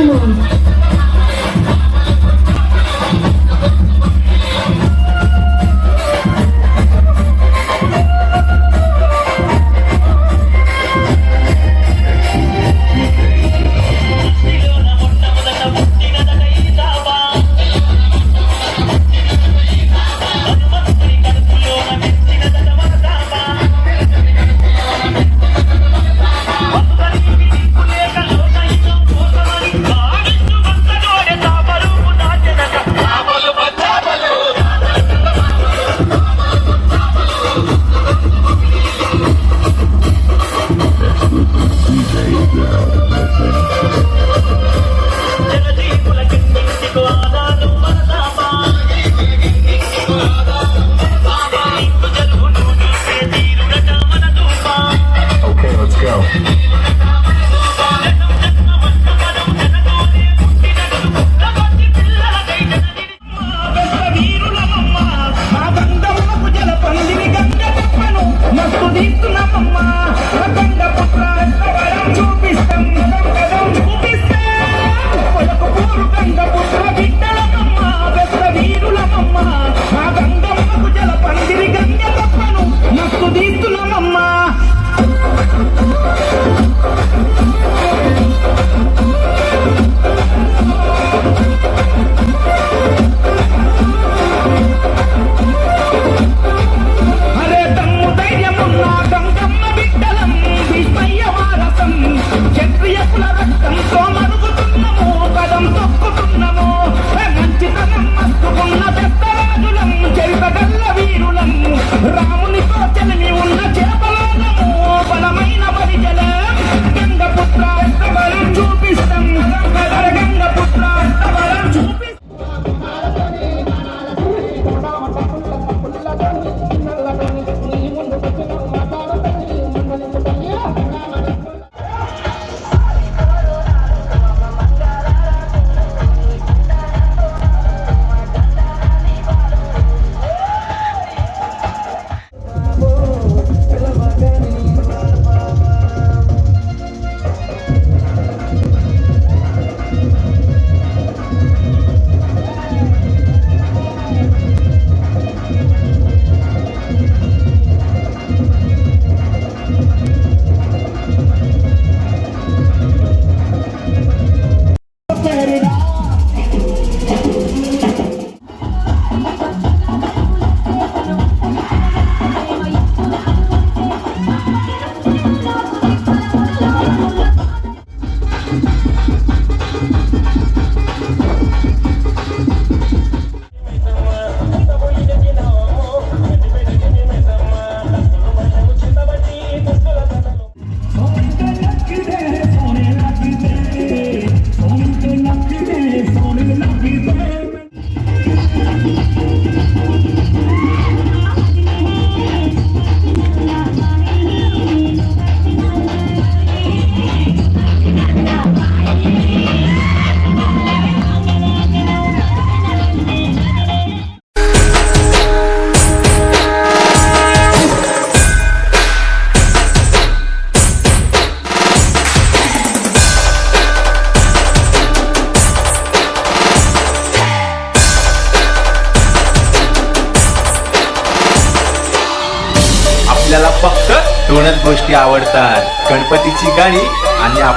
Come on. Let's go. आपल्याला फक्त दोनच गोष्टी आवडतात. गणपतीची गाणी आणि आप-